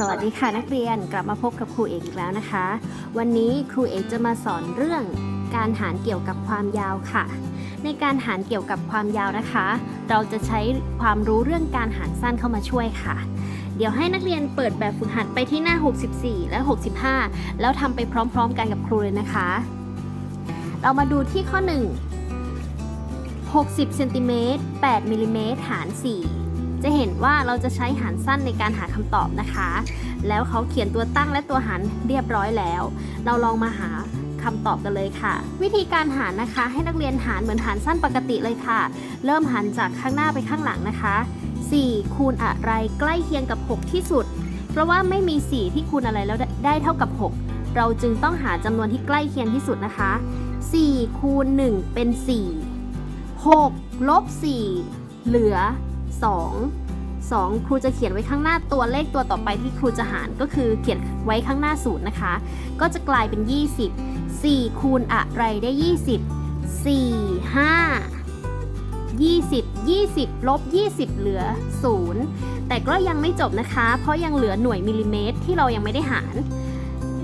สวัสดีค่ะนักเรียนกลับมาพบกับครูเอกอีกแล้วนะคะ วันนี้ครูเอกจะมาสอนเรื่องการหารเกี่ยวกับความยาวค่ะ ในการหารเกี่ยวกับความยาวนะคะ เราจะใช้ความรู้เรื่องการหารสั้นเข้ามาช่วยค่ะ เดี๋ยวให้นักเรียนเปิดแบบฝึกหัดไปที่หน้า 64 และ 65 แล้วทำไปพร้อมๆ กันกับครูเลยนะคะ เรามาดูที่ข้อ 1 60เซนติเมตร8มิลลิเมตรหาร 4 จะเห็นว่าเราจะใช้หารสั้นในการหาคำตอบนะคะ แล้วเขาเขียนตัวตั้งและตัวหารเรียบร้อยแล้ว เราลองมาหาคำตอบกันเลยค่ะ วิธีการหารนะคะ ให้นักเรียนหารเหมือนหารสั้นปกติเลยค่ะ เริ่มหารจากข้างหน้าไปข้างหลังนะคะ 4 คูณอะไรใกล้เคียงกับ 6 ที่สุด เพราะว่าไม่มี 4 ที่คูณอะไรแล้วได้เท่ากับ 6 เราจึงต้องหาจำนวนที่ใกล้เคียงที่สุดนะคะ 4 คูณ 1 เป็น 4 6 ลบ 4 เหลือ 2 2ครูจะเขียนไว้ข้างหน้าตัวเลขตัวต่อไปที่ครูจะหารก็คือเขียนไว้ข้างหน้าศูนย์นะคะ ก็จะกลายเป็น 20 4 คูณอะไรได้ 20 4 5 20 20 ลบ 20 เหลือ 0 แต่ก็ยังไม่จบนะคะ เพราะยังเหลือหน่วยมิลลิเมตรที่เรายังไม่ได้หาร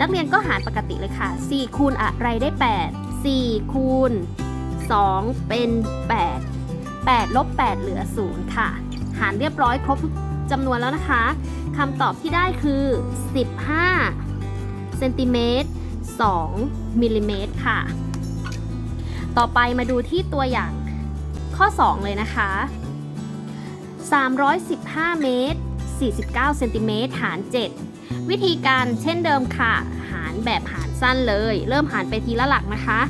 นักเรียนก็หารปกติเลยค่ะ 4 คูณอะไรได้ 8 4 คูณ 2 เป็น 8 8ลบ8เหลือ 0 ค่ะ หารเรียบร้อยครบทุกจำนวนแล้วนะคะคำตอบที่ได้คือ 15เซนติเมตร2มิลลิเมตรค่ะ ต่อไปมาดูที่ตัวอย่างข้อ 2 เลยนะคะ 315 เมตร 49เซนติเมตรหาร 7 วิธีการเช่นเดิมค่ะ หารแบบหารสั้นเลย เริ่มหารไปทีละหลักนะคะ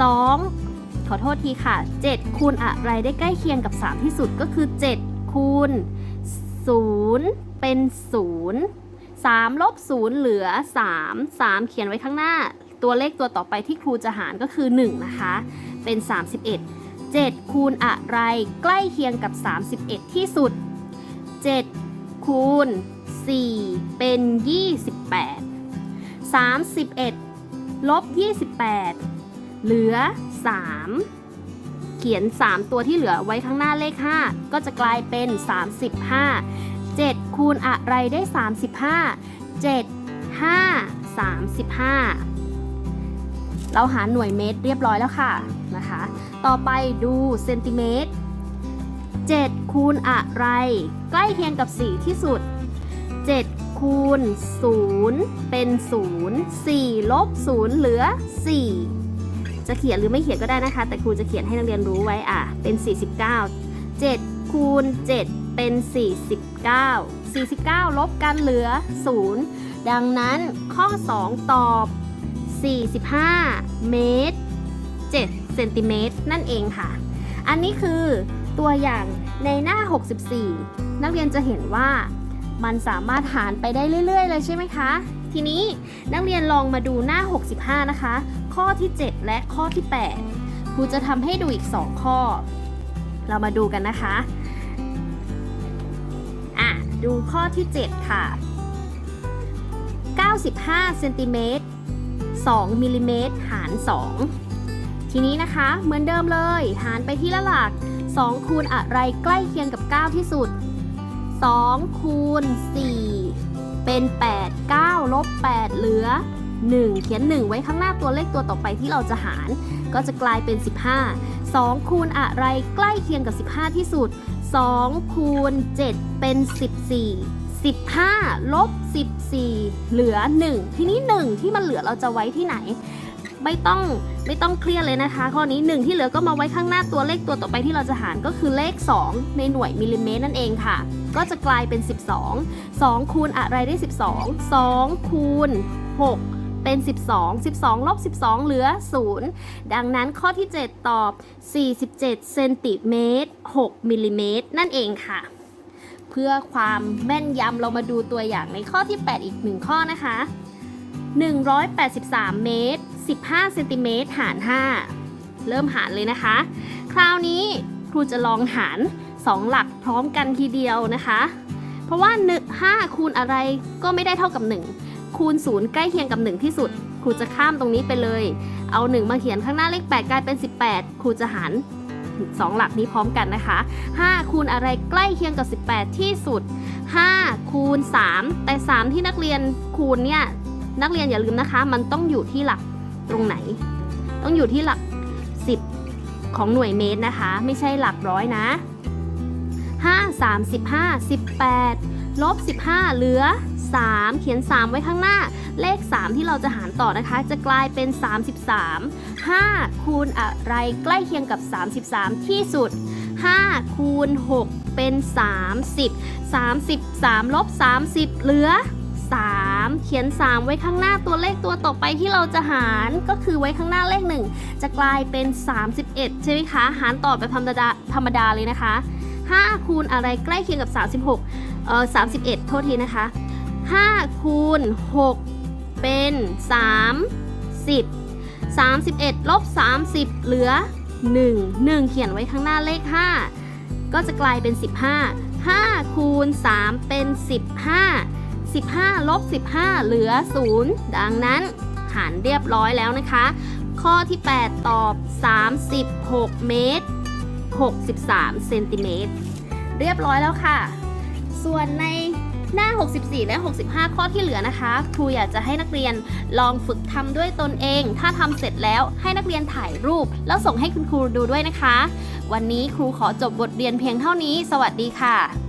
2 อโทษทีค่ะ 7 คูณอะไรได้ใกล้เคียงกับ 3 ที่สุดก็คือ 7 คูณ 0 เป็น 0 3 ลบ 0 เหลือ 3 3 เขียนไว้ข้างหน้า ตัวเลขตัวต่อไปที่ครูจะหารก็คือ 1 นะคะ เป็น 31 7 คูณอะไรใกล้เคียงกับ 31 ที่สุด 7 คูณ 4 เป็น 28 31 ลบ 28 เหลือ 3 เขียน 3 ตัวที่เหลือไว้ข้างหน้าเลข 5 ก็จะกลายเป็น 35 7 คูณอะไรได้ 35 7 5 35เราหาหน่วยเมตรเรียบร้อยแล้วค่ะนะคะ ต่อไปดูเซนติเมตร 7 คูณอะไร ใกล้เคียงกับ 4 ที่สุด 7 คูณ 0 เป็น 0 4 ลบ 0 เหลือ 4 จะเขียนหรือไม่เขียนก็ได้นะคะ แต่ครูจะเขียนให้นักเรียนรู้ไว้อะเป็น 49 7คูณ7 เป็น 49 49 ลบกันเหลือ 0 ดังนั้นข้อ 2 ตอบ 45 เมตร 7 เซนติเมตร นั่นเองค่ะ อันนี้คือตัวอย่างในหน้า 64 นักเรียนจะเห็นว่ามันสามารถหารไปได้เรื่อย ๆ เลยใช่ไหมคะ ทีนี้นักเรียนลองมาดูหน้า 65 นะคะ ข้อที่ 7 และข้อที่ 8 ครูจะทำให้ดูอีก 2 ข้อ เรามาดูกันนะคะอะดูข้อที่ 7 ค่ะ 95เซนติเมตร2มิลลิเมตรหาร 2 ทีนี้นะคะ เหมือนเดิมเลย หารไปที่ละหลัก 2 คูณอะไรใกล้เคียงกับ 9 ที่สุด 2 คูณ 4 เป็น 8 9 ลบ 8 เหลือ 1 เขียน 1 ไว้ข้างหน้าตัวเลขตัวต่อไปที่เราจะหาร ก็จะกลายเป็น 15 2 คูณอะไรใกล้เคียงกับ 15 ที่สุด 2 คูณ 7 เป็น 14 15ลบ14 เหลือ 1 ทีนี้ 1 ที่มันเหลือเราจะไว้ที่ไหน ไม่ต้องไม่ต้องเครียดเลยนะคะ ข้อนี้ 1 ที่เหลือก็มาไว้ข้างหน้าตัวเลขตัวต่อไปที่เราจะหารก็คือเลข 2 ในหน่วยมิลลิเมตรนั่นเองค่ะ ก็จะกลายเป็น 12 2 คูณอะไรได้ 12 2 คูณ 6 เป็น 12 12ลบ12 เหลือ 0 ดังนั้นข้อที่ 7 ตอบ 47เซนติเมตร6มิลลิเมตรนั่นเองค่ะ เพื่อความแม่นยำเรามาดูตัวอย่างในข้อที่ 8 อีกหนึ่งข้อนะคะ 183 เมตร 15เซนติเมตรหาร 5 เริ่มหารเลยนะคะ คราวนี้ครูจะลองหาร 2 หลักพร้อมกันทีเดียวนะคะ เพราะว่า1 5คูณอะไรก็ไม่ได้เท่ากับ 1 คูณ 0 ใกล้เคียงกับ 1 ที่สุด ครูจะข้ามตรงนี้ไปเลย เอา 1 มาเขียนข้างหน้าเลข 8 กลายเป็น 18 ครูจะหาร 2 หลักนี้พร้อมกันนะคะ 5 คูณอะไรใกล้เคียงกับ 18 ที่สุด 5 คูณ 3 แต่ 3 ที่นักเรียนคูณเนี่ยนักเรียนอย่าลืมนะคะ มันต้องอยู่ที่หลักตรงไหน ต้องอยู่ที่หลัก 10 ของหน่วยเมตรนะคะ ไม่ใช่หลักร้อยนะ 5 35 18ลบ15 เหลือ 3 เขียน 3 ไว้ข้างหน้า เลข 3 ที่เราจะหารต่อนะคะ จะกลายเป็น 33 5 คูณอะไรใกล้เคียงกับ 33 ที่สุด 5 คูณ 6 เป็น 30 33ลบ30 เหลือ 3 เขียน 3 ไว้ข้างหน้าตัวเลขตัวต่อไปที่เราจะหารก็คือไว้ข้างหน้าเลข 1 จะกลายเป็น 31 ใช่ไหมคะ หารต่อแบบธรรมดาธรรมดาเลยนะคะ 5 คูณอะไรใกล้เคียงกับ 36เอ่อ31 โทษทีนะคะ 5 คูณ 6 เป็น 30 31ลบ30 เหลือ 1 1 เขียนไว้ข้างหน้าเลข 5 ก็จะกลายเป็น 15 5 คูณ 3 เป็น 15 15ลบ15 เหลือ 0 ดังนั้น หารเรียบร้อยแล้วนะคะ ข้อที่ 8 ตอบ 36 เมตร 63 เซนติเมตร เรียบร้อยแล้วค่ะ ส่วนใน หน้า 64 และ 65 ข้อที่เหลือนะคะ ครูอยากจะให้นักเรียนลองฝึกทำด้วยตนเอง ถ้าทำเสร็จแล้วให้นักเรียนถ่ายรูป แล้วส่งให้คุณครูดูด้วยนะคะ วันนี้ครูขอจบบทเรียนเพียงเท่านี้ สวัสดีค่ะ